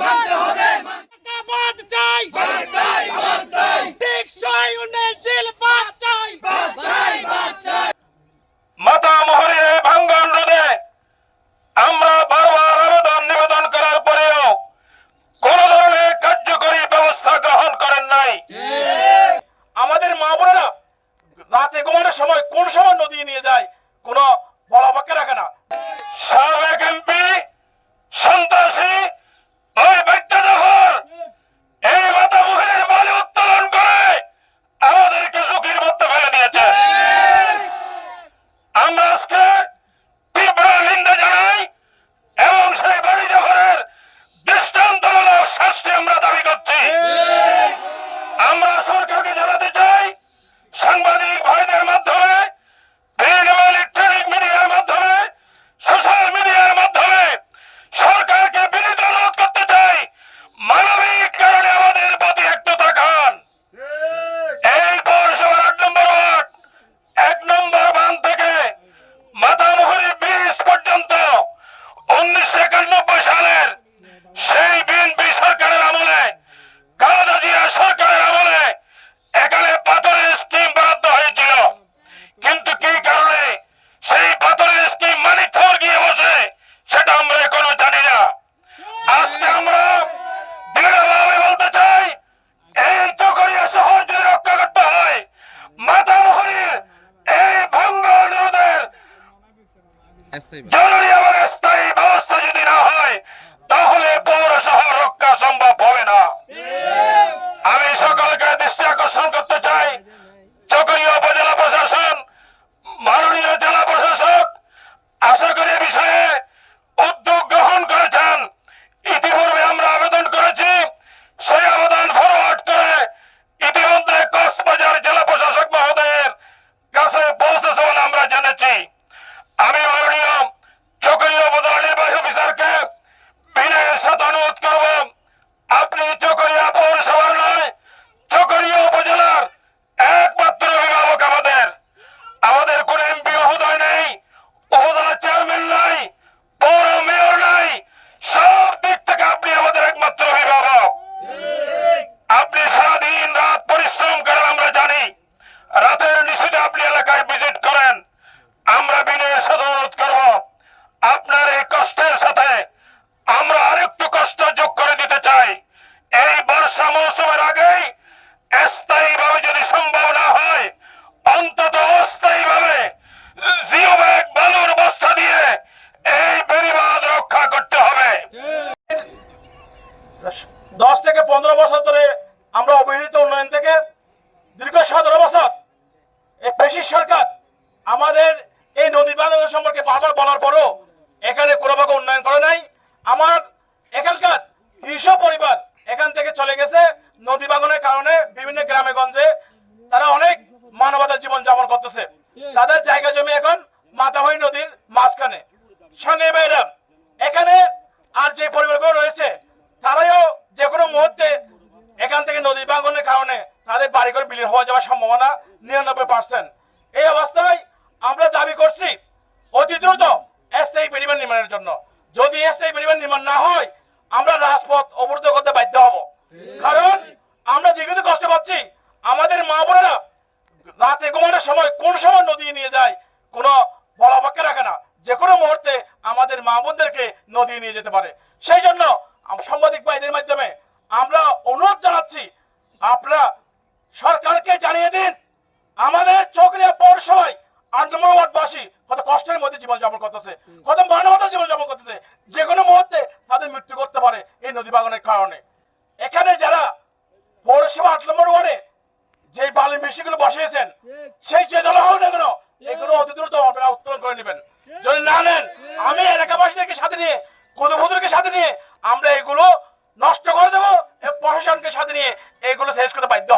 মানতে হবে। বাদ চাই। বাদ চাই বাদ চাই। টেকসই উন্নয়নশীল বাদ চাই। বাদ চাই বাদ চাই। মাতা এই ভাঙ্গন রোধে আমরা বারবার আবেদন নিবেদন করার পরেও কোন ধরনের কার্যকরী ব্যবস্থা গ্রহণ করেন নাই। মাতামহরীর এই ভঙ্গ অনুরোধের জরুরি এবং আমরা বিনয়ের সাথে অনুরোধ করব, আপনার এই কষ্টের সাথে আমরা আরেকটু কষ্ট যোগ করে দিতে চাই। এই বর্ষা মৌসুমের আগেই স্থায়ী ভাবে যদি সম্ভব না হয়, অন্তত অস্থায়ী ভাবে জিও ব্যাগ বালুর বস্তা দিয়ে এই রক্ষা করতে হবে। দশ থেকে পনেরো বছর ধরে আমরা অবহেলিত উন্নয়ন থেকে দীর্ঘ সতেরো বছর এই পেশি সরকার আমাদের এই নদী বাঁধনের সম্পর্কে বারবার বলার পরও এখানে কোনো উন্নয়ন করে নাই। আমার এখানকার কৃষক পরিবার এখান থেকে চলে গেছে নদী বাঁধনের কারণে বিভিন্ন গ্রামে গঞ্জে। তারা অনেক মানবতার জীবন যাপন করতেছে। তাদের জায়গা জমি এখন মাতামহী নদীর মাঝখানে। সঙ্গে ম্যাডাম এখানে আর যে পরিবারগুলো রয়েছে, তারাও যে কোনো মুহূর্তে এখান থেকে নদী ভাঙনের কারণে তাদের বাড়িঘর বিলীন হওয়া যাওয়ার সম্ভাবনা নিরানব্বই পার্সেন্ট এই অবস্থায় আমরা দাবি করছি অতি দ্রুত স্থায়ী পরিবার নির্মাণের জন্য। যদি স্থায়ী পরিবার নির্মাণ না হয়, আমরা রাজপথ অবরুদ্ধ করতে বাধ্য হব। কারণ, আমরা যেগুলো কষ্ট পাচ্ছি। আমাদের মা বোনেরা রাতে ঘুমানোর সময় কোন সময় নদী নিয়ে যায়, কোনো বড় বাক্যে রাখে না। যে কোনো মুহূর্তে আমাদের মা বোনদেরকে নদী নিয়ে যেতে পারে। সেই জন্য সাংবাদিক ভাইদের মাধ্যমে আমরা অনুরোধ জানাচ্ছি, আপনারা সরকারকে জানিয়ে দিন, আমাদের চকরিয়া পৌরসভায় আট নম্বর ওয়ার্ডবাসী কত কষ্টের মধ্যে জীবনযাপন করতেছে। কত মানবতার জীবনযাপন করতেছে। যে কোনো মুহূর্তে তাদের মৃত্যু করতে পারে এই নদী বাগানের কারণে। এখানে যারা পৌরসভা আট নম্বর ওয়ার্ডে যে বালি মেশিনগুলো বসিয়েছেন, সেই যে দল হোক না কেন, এগুলো অতি দ্রুত আপনারা উত্তোলন করে নেবেন। যদি না নেন, আমি এলাকাবাসীদেরকে সাথে নিয়ে কুদুবুদুরকে সাথে নিয়ে আমরা এগুলো নষ্ট করে দেবো প্রশাসনকে সাথে নিয়ে এগুলো শেষ করতে বাধ্য